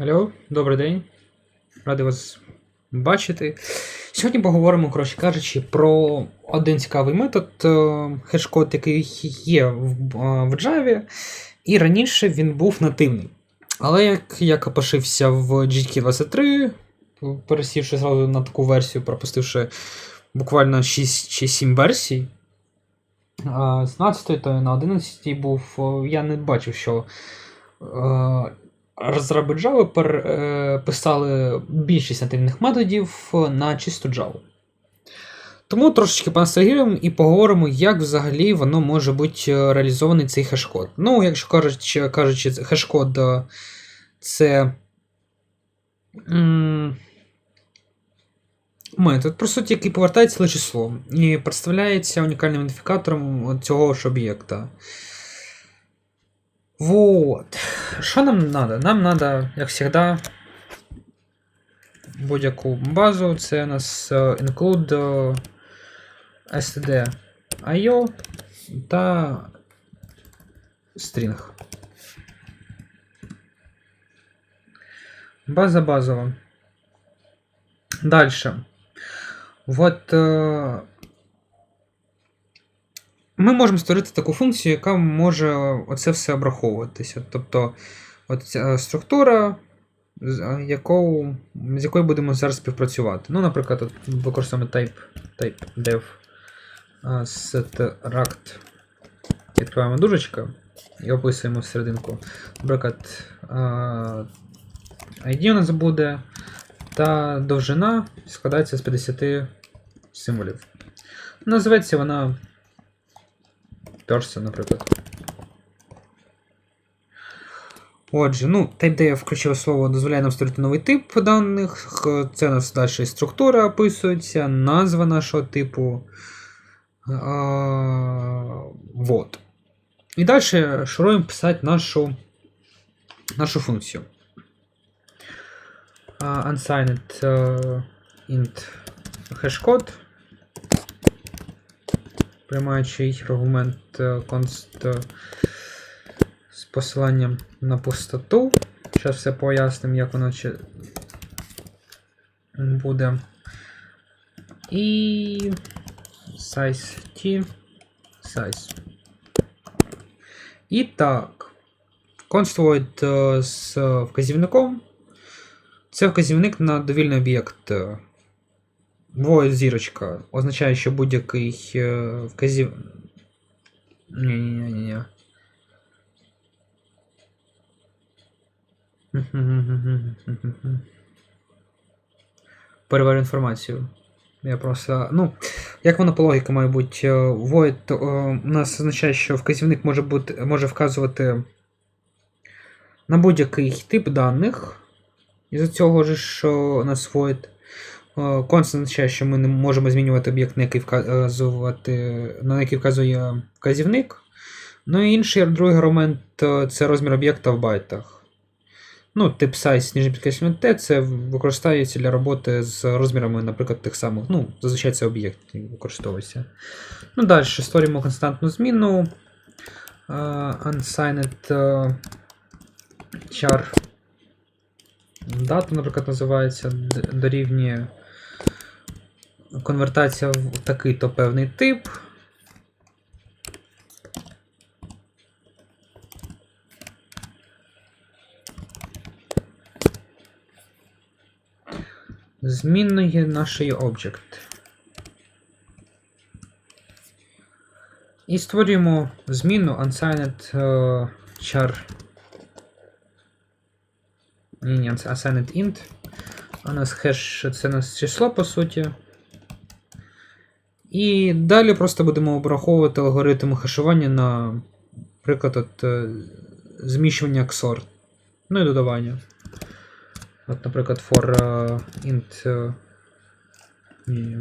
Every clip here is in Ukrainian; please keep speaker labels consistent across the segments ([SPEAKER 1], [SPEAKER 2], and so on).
[SPEAKER 1] Алло, добрий день. Радий вас бачити. Сьогодні поговоримо, коротше кажучи, про один цікавий метод е, хешкод, який є в, е, в Java, і раніше він був нативний. Але як я копошився в GTK23, пересівши зразу на таку версію, пропустивши буквально 6 чи 7 версій, а з 12 то на 11 був, е, я не бачив, що розроби Java е, писали більшість нативних методів на чисту Java. Тому трошечки поностальгуємо і поговоримо, як взагалі воно може бути е, реалізований цей хешкод. Ну, якщо кажучи, кажучи хешкод е, це метод, по суті, який повертає ціле число і представляється унікальним ідентифікатором цього ж об'єкта. Вот. Що нам надо? Нам надо, як завжди, будь-яку базу. Це у нас е, include е, std IO та string. База базова. Дальше. Вот. Ми можемо створити таку функцію, яка може оце все обраховуватися. Тобто от ця структура, якою, з якою будемо зараз співпрацювати. Ну, наприклад, от використовуємо type, type dev setract. Відкриваємо дужечка і описуємо серединку. Наприклад, ID у нас буде, та довжина складається з 50 символів. Називається вона person, наприклад. Отже, ну, TypeDev ключове слово дозволяє нам створити новий тип даних. Це у нас далі структура описується, назва нашого типу. А, вот. І далі шуруємо писати нашу, нашу функцію. Uh, unsigned uh, int hashcode приймаючий аргумент const з посиланням на пустоту. Зараз все пояснимо, як воно чи буде. І size t size. І так. Const void з вказівником. Це вказівник на довільний об'єкт. Void зірочка означає, що будь-який е, вказів. Ні-ні-ні. Переварю інформацію. Я просто. Ну, як воно по логіці має бути, е, void е, у нас означає, що вказівник може бути, може вказувати на будь-який тип даних. І за цього ж що у нас void. Конст означає, що ми не можемо змінювати об'єкт, на який вказувати, на який вказує вказівник. Ну і інший другий аргумент це розмір об'єкта в байтах. Ну, тип size ніжне підкреслення T це використовується для роботи з розмірами, наприклад, тих самих. Ну, зазвичай це об'єкт використовується. Ну, далі створюємо константну зміну. Uh, unsigned uh, char data, наприклад, називається, дорівнює конвертація в такий-то певний тип. Змінної нашої об'єкт. І створюємо зміну unsigned uh, char. Ні, ні, assigned int. У нас хеш це у нас число, по суті. І далі просто будемо обраховувати алгоритм хешування на, наприклад, от, е, зміщування XOR. Ну і додавання. От, наприклад, for uh, int. Uh, ні.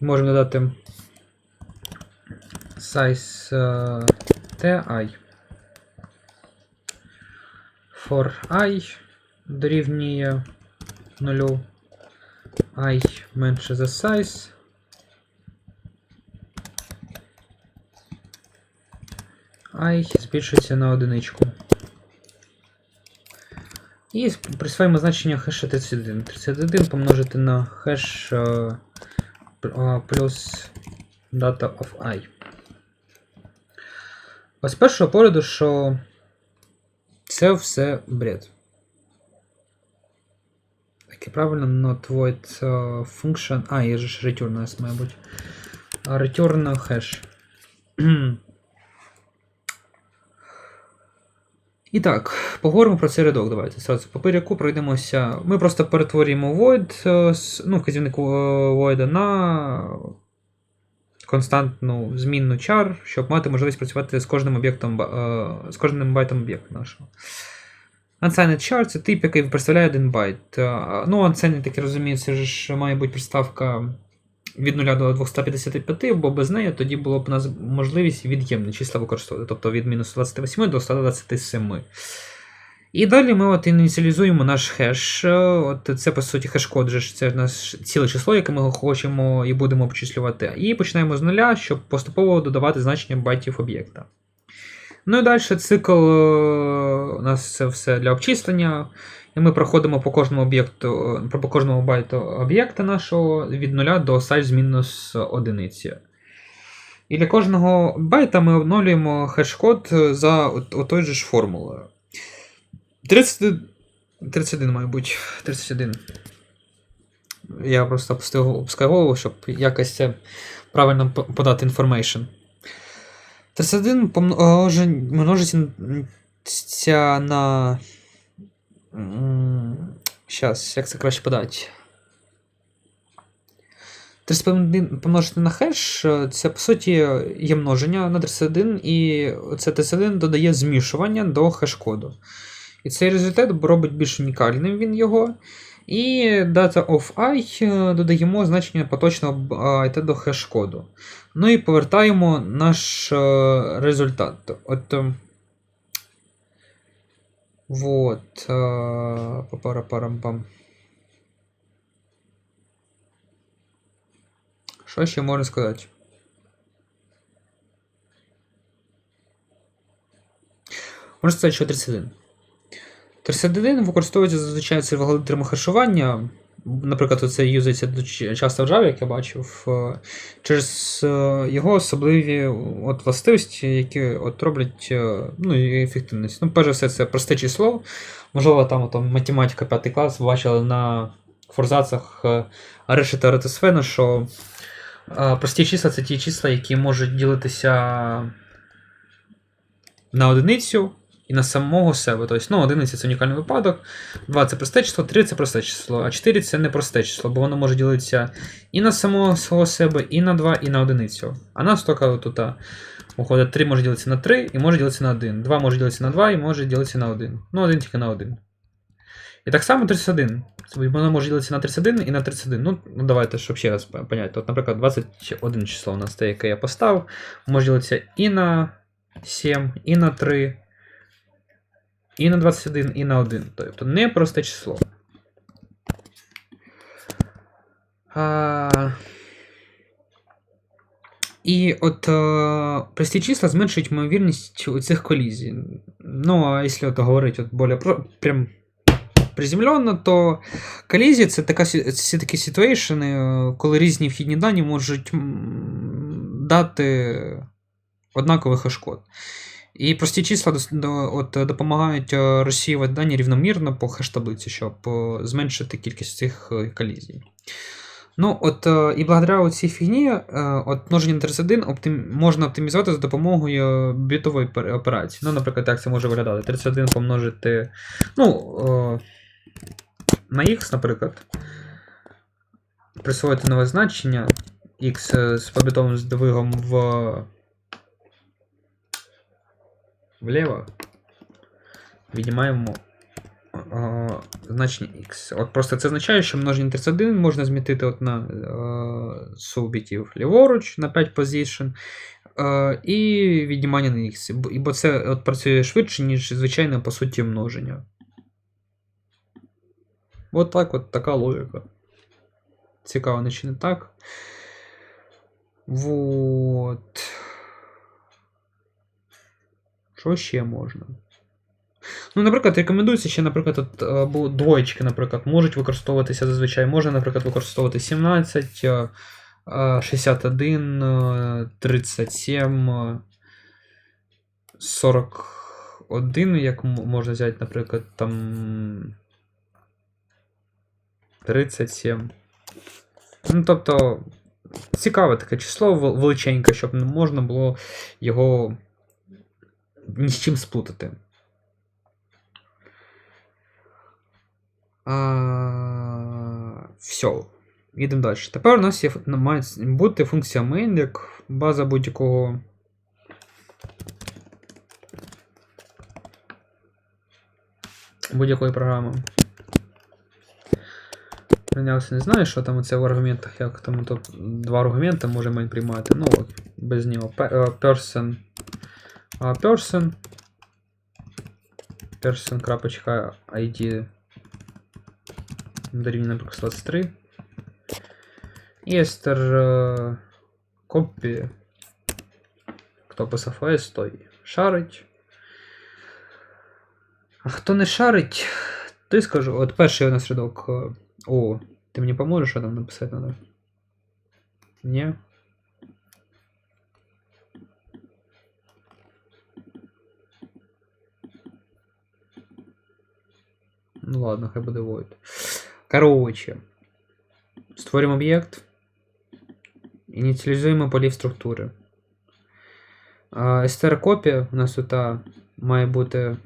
[SPEAKER 1] Можемо додати size uh, ti. For i дорівнює 0 i менше за size. i збільшується на одиничку. І присвоїмо значення хеша 31. 31 помножити на хеш е, плюс data of i. Ось першого погляду, що це все бред. Таке правильно, not void е, function. А, є ж return у мабуть. Return хеш. І так, поговоримо про цей рядок. Давайте зразу по порядку пройдемося. Ми просто перетворюємо void, е, ну, вказівник е, void на константну змінну char, щоб мати можливість працювати з кожним об'єктом, е, з кожним байтом об'єкту нашого. Unsigned char це тип, який представляє один байт. Е, Ну, unsigned, так я розумію, це ж має бути приставка від 0 до 255, бо без неї тоді було б у нас можливість від'ємні числа використовувати, тобто від мінус 28 до 127. І далі ми от ініціалізуємо наш хеш. Е, От це, по суті, хеш-код, це наше ціле число, яке ми хочемо і будемо обчислювати. І починаємо з нуля, щоб поступово додавати значення байтів об'єкта. Ну і далі цикл е, у нас це все для обчислення. І ми проходимо по кожному об'єкту, е, по кожному байту об'єкта нашого від 0 до size мінус одиниці. І для кожного байта ми обновлюємо хеш-код за той же ж формулою. 30, 31, мабуть. 31. Я просто опускаю голову, щоб якось це правильно подати information. 31 помножен- множиться на. Зараз, як це краще подати? 31 помножити на хеш, це по суті є множення на 31, і це 31 додає змішування до хеш-коду. І цей результат робить більш унікальним він його. І data of i е, додаємо значення поточного до хеш-коду. Ну і повертаємо наш е, результат. От. е, Вот. Що ще можна сказати? Можна сказати, що 31. 31 використовується зазвичай це алгоритми хешування. Наприклад, це юзається часто в Java, як я бачив, е, через е, його особливі от властивості, які от роблять е, ну, ефективність. Ну, перш за все, це просте число. Можливо, там, там математика 5 клас бачили на форзацах е, Решета Ретесфена, що прості числа це ті числа, які можуть ділитися на одиницю і на самого себе. Тобто, ну, одиниця це унікальний випадок, 2 це просте число, 3 це просте число, а 4 це не просте число, бо воно може ділитися і на самого себе, і на 2, і на одиницю. А нас тільки тут виходить 3 може ділитися на 3 і може ділитися на 1. 2 може ділитися на 2 і може ділитися на 1. Ну, 1 тільки на 1. І так само 31. Воно може ділитися на 31 і на 31. Ну, ну давайте, щоб ще раз поняти. От, наприклад, 21 число у нас те, яке я поставив, може ділитися і на 7, і на 3, і на 21, і на 1. Тобто не просте число. А... І от е, прості числа зменшують ймовірність у цих колізій. Ну, а якщо от говорити от более про, прям приземленно, то колізія це така це такі ситуейшени, е, коли різні вхідні дані можуть дати однаковий хеш-код. І прості числа от, допомагають е, розсіювати дані рівномірно по хеш-таблиці, щоб е, зменшити кількість цих е, колізій. Ну, от, і благодаря цій фігні, от множення на 31 оптим... можна оптимізувати за допомогою бітової операції. Ну, наприклад, як це може виглядати? 31 помножити. Ну, на x, наприклад. Присвоїти нове значення е, з побітовим здвигом в. вліво. Віднімаємо е, значення x. От просто це означає, що множення на 31 можна змітити от на е, субітів ліворуч на 5 position. Е, і віднімання на x. Бо- і Бо це от працює швидше, ніж звичайне, по суті, множення. От так от така логіка. Цікаво, не чи не так. Вот. Що ще можна? Ну, наприклад, рекомендується ще, наприклад, або двоєчки, наприклад, можуть використовуватися зазвичай. Можна, наприклад, використовувати 17, е, е, 61, е, 37, е, 41, як можна взяти, наприклад, там 37. Ну, тобто, цікаве таке число величеньке, щоб можна було його ні з чим сплутати. А, все. Їдемо далі. Тепер у нас є, має бути функція main, як база будь-якого. Будь-якої програми. Прийнявся, не знаю, що там оце в аргументах, як там тут два аргументи може main приймати. Ну, без нього. Е, Person. А person. Person крапочка ID дорівнює, наприклад, 23. І естер е, копі. Хто писав OS, той шарить. А хто не шарить, той скажу. От перший у нас рядок. е, О, ти мені поможеш, що там написати надо? Ні? Ну ладно, хай буде void. Короче. Створюємо об'єкт. Ініціалізуємо полів структури. str копія у нас тут має бути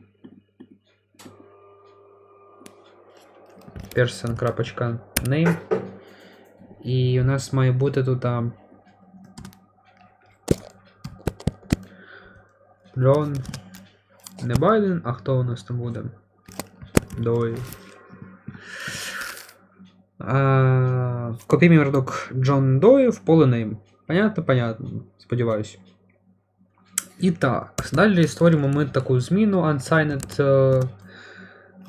[SPEAKER 1] person.name. І у нас має бути тут John не Байден, а хто у нас там буде? Дой. А, Копіємо рядок Джон Дой в поле name. Понятно, понятно. Сподіваюсь. І так, далі створюємо ми таку зміну unsigned uh,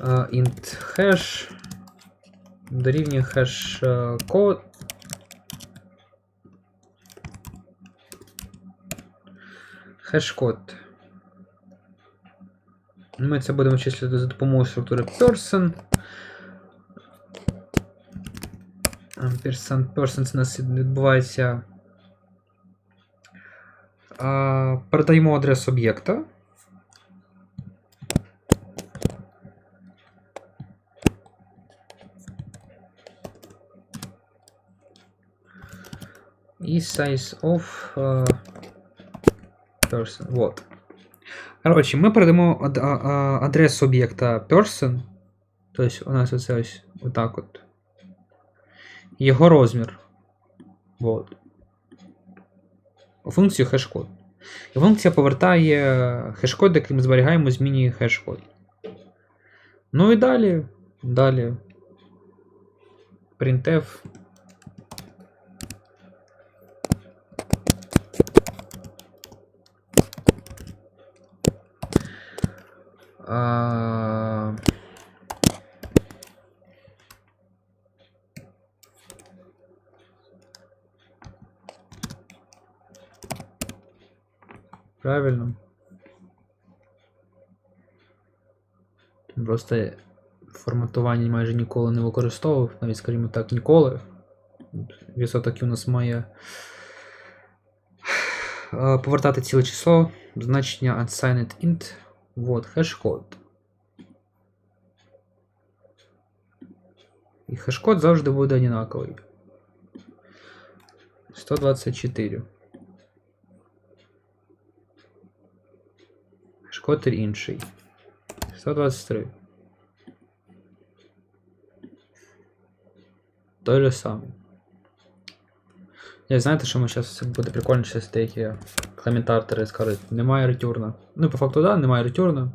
[SPEAKER 1] uh, int hash дорівнює hash uh, код. Хеш-код. Ми це будемо числити за допомогою структури person. Person, person це у нас відбувається. Передаємо адрес об'єкта. І size of uh, person. Вот. Коротше, ми передамо ад- а- а- адрес об'єкта person. Тобто у нас оце ось отак от. Його розмір. Вот. Функцію хеш-код. І функція повертає хеш-код, який ми зберігаємо, змінює хеш-код. Ну і далі. Далі. printf. Правильно. Просто форматування майже ніколи не використовував, навіть, скажімо так, ніколи. Відсоток у нас має е, повертати ціле число, значення unsigned int, вот, хеш-код. І хеш-код завжди буде однаковий. 124. Хеш-код інший. 123. Той же самий. Я знаєте, що ми зараз буде прикольно, зараз деякі коментатори скажуть, немає ретюрна. Ну, по факту, да, немає ретюрна.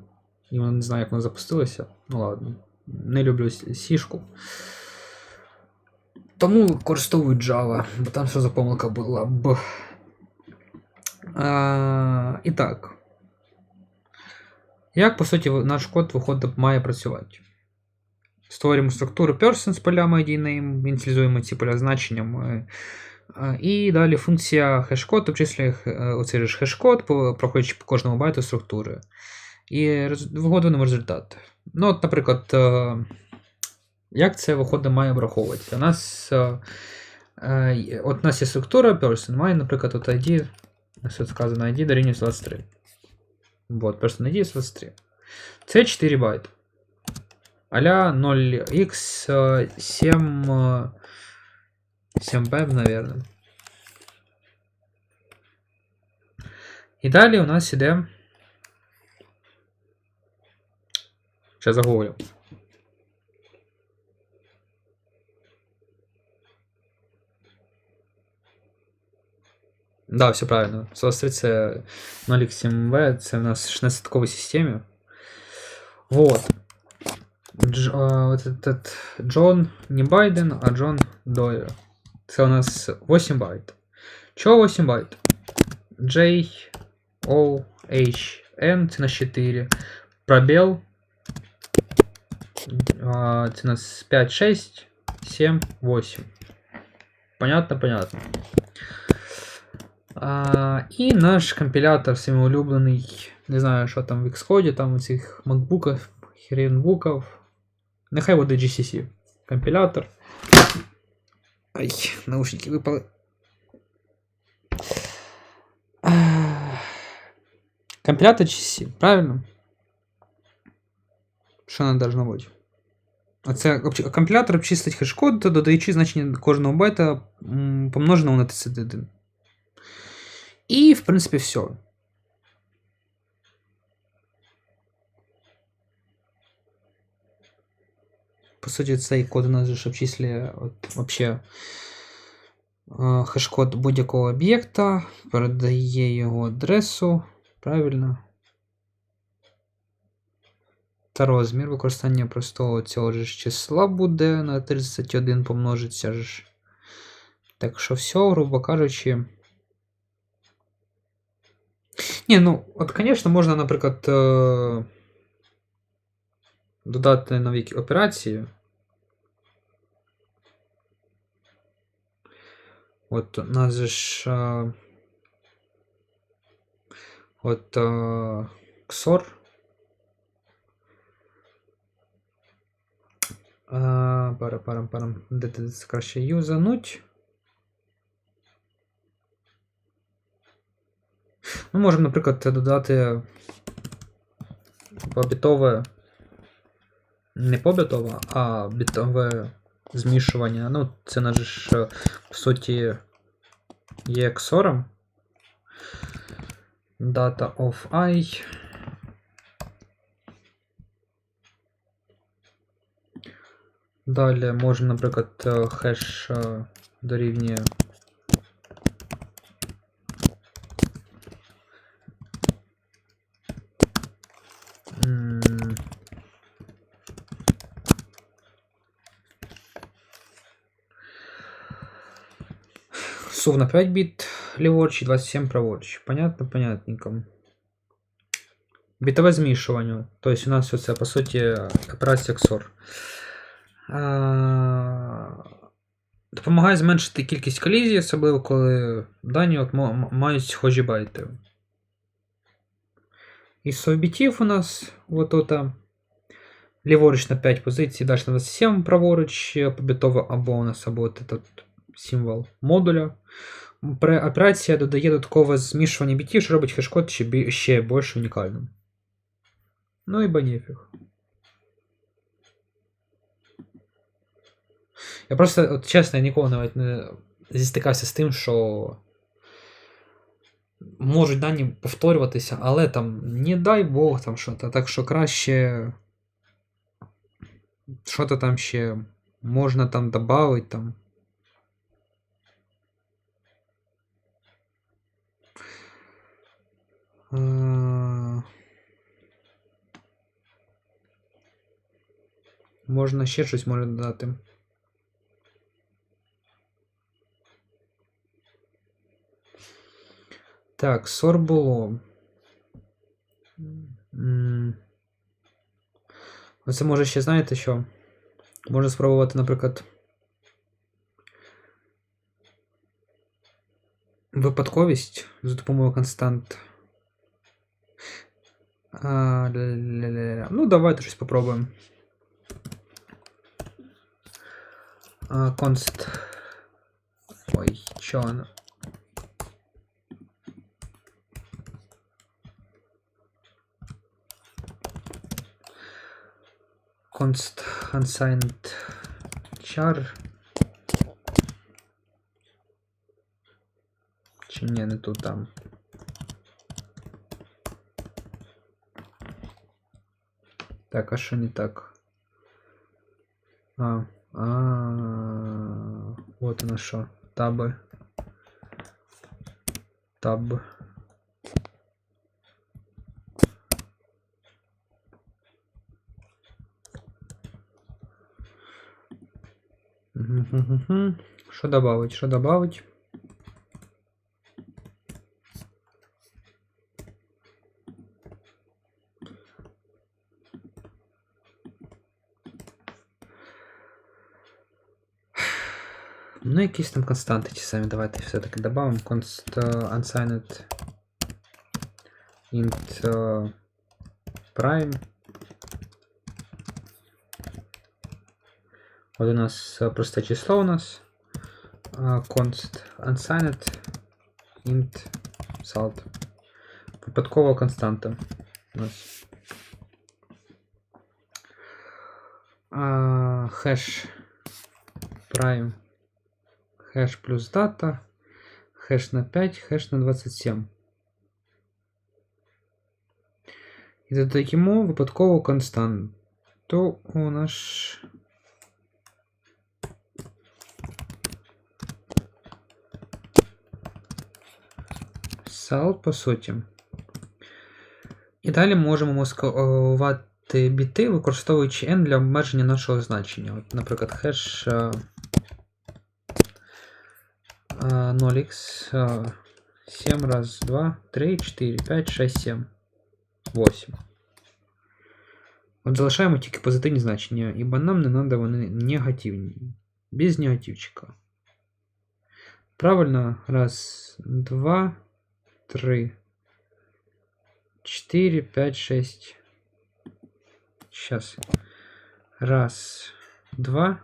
[SPEAKER 1] І вони не знаю, як воно запустилося. Ну ладно. Не люблю сішку. Тому використовую Java, бо там що за помилка була б. А, і так. Як, по суті, наш код виходить, має працювати? Створюємо структуру person з полями ID name, ініціалізуємо ці поля значенням. І далі функція хеш-код обчислює е, оцей же хеш-код, проходячи по кожному байту структури. і вигодуємо результат. Ну, от, наприклад, е, як це виходить має враховуватися? У нас, е, е, от у нас є структура person, має, наприклад, от ID, сказано ID дорівнює 23. Вот, person ID 23. Це 4 байт. Аля 0x7 7 б, наверное. І далі у нас іде. Ще загуглю. Да, все правильно. 43 це 0x7v, це в нас 16-ковій системі. Вот. Дж, а, от этот Джон не Байден, а Джон Дойер. Це у нас 8 байт. Чого 8 байт? J, O, H, N, це на 4. Пробел. А, це у нас 5, 6, 7, 8. Понятно, понятно. А, і наш компілятор всіми улюблений. Не знаю, що там в Xcode, там у цих макбуках, хренбуків. Нехай буде GCC. Компілятор. Ай, наушники випали. Компилятор GCC, правильно? Що не должно бути? Оце обч- компілятор обчислить хеш-код, додаючи значення кожного байта помноженого на 31. І, в принципі, все. По суті, цей код у нас же обчислює от, вообще е, хеш-код будь-якого об'єкта, передає його адресу. Правильно. Та розмір використання простого цього ж числа буде на 31 помножиться ж. Так що все, грубо кажучи. Ні, ну, от, звісно, можна, наприклад, е, додати нові операції. От у нас же ж. е, От е, XOR. А, пара, пара, пара. Де ти це краще юзануть? Ми можемо, наприклад, додати побітове. Не побітове, а бітове змішування. Ну, це наш ж, по суті, є XOR. Data of i. Далі можемо, наприклад, е, хеш е, дорівнює. Сув на 5 бит ліворуч і 27 праворуч. Понятно, понятненько. Бітове змішування. Тобто у нас оце, по суті, операція XOR. Допомагає зменшити кількість колізій, особливо коли дані от ма- ма- мають схожі байти. Із совбітів у нас от тут ліворуч на 5 позицій, далі на 27 праворуч, побітово або у нас або от этот символ модуля. Операція додає додаткове змішування бітів, що робить хешкод ще, ще більш унікальним. Ну і бенефіг. Я просто, от чесно, я ніколи навіть не зістикався з тим, що можуть дані повторюватися, але там не дай Бог там що-то. Так що краще. Що-то там ще можна там додати там. Можна ще щось може додати. Так, сор було. Оце може ще знаєте що? Можна спробувати, наприклад. Випадковість за допомогою констант. А, ля-ля-ля-ля. Ну, давайте щось попробуємо. А, const. Ой, чо воно? const unsigned char. Ні, не тут там. Так, а що не так? А, а, вот оно що. Таби. Таб. Що добавить? Що добавить? Ну, якісь там константи ті самі. Давайте все-таки добавимо. Const uh, unsigned int uh, prime. От у нас е, просте число у нас. А, Const unsigned int salt. Випадкова константа у нас. А, Хеш prime. Хеш плюс дата. Хеш на 5, хеш на 27. І додаємо випадкову константу у наш. Сал, по суті. І далі можемо маскувати біти, використовуючи n для обмеження нашого значення. От, наприклад, хеш. 0x 7 раз 2 3 4 5 6 7 8 От залишаємо тільки позитивні значення, ібо нам не треба вони негативні. Без негативчика. Правильно. Раз, два, три, четыре, пять, шесть. Сейчас. Раз, два,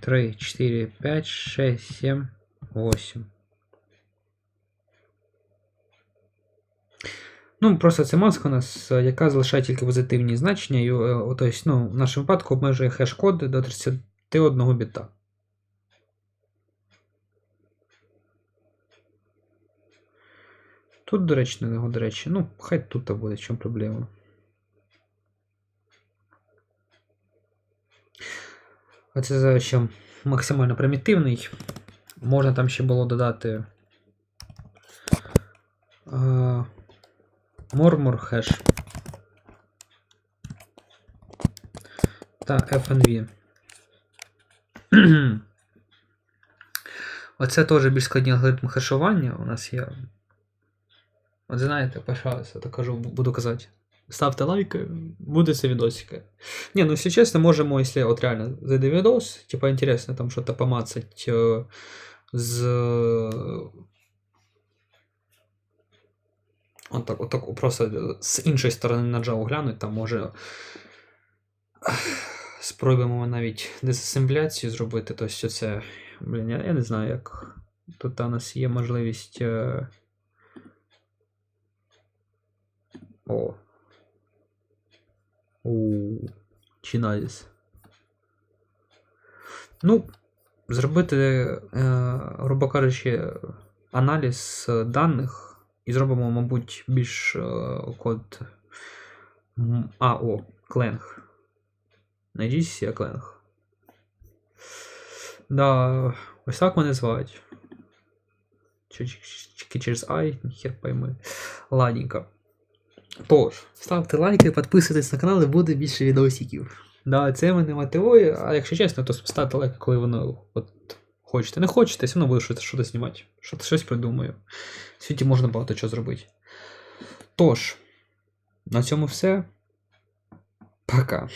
[SPEAKER 1] три, четыре, пять, шесть, семь, Восемь. Ну, просто це маска у нас, е, яка залишає тільки позитивні значення, і, е, тобто, ну, в нашому випадку обмежує хеш-код до 31 біта. Тут, до речі, не до речі, ну, хай тут буде, в чому проблема. Оце за ще максимально примітивний. Можна там ще було додати. е, Мормор хеш. Та FNV. Оце теж більш складні алгоритми хешування у нас є. От знаєте, пишаюся, то кажу, буду казати. Ставте лайки, буде це відосики. Не, ну если честно, можемо, если вот реально зайти видос, типа интересно там что-то помацать э, З... От так, от так, просто з іншої сторони на Java глянуть, там може спробуємо навіть дезасембляцію зробити. Тобто це, блін, я, я не знаю, як тут у нас є можливість. е, О. У Чиназіс. Ну, зробити, е, грубо кажучи, аналіз даних і зробимо, мабуть, більш е, код АО Clang. Найдіть всі Clang. Да, ось так мене звать. Тільки через I, хер пойми. Ладненько. Тож, ставте лайки, підписуйтесь на канал і буде більше відосиків. Да, це мене мотивує, а якщо чесно, то ставте лайк, коли воно от, хочете. Не хочете, все одно буде щось, щось знімати. Щось, щось придумаю. В світі можна багато чого зробити. Тож, на цьому все. Пока.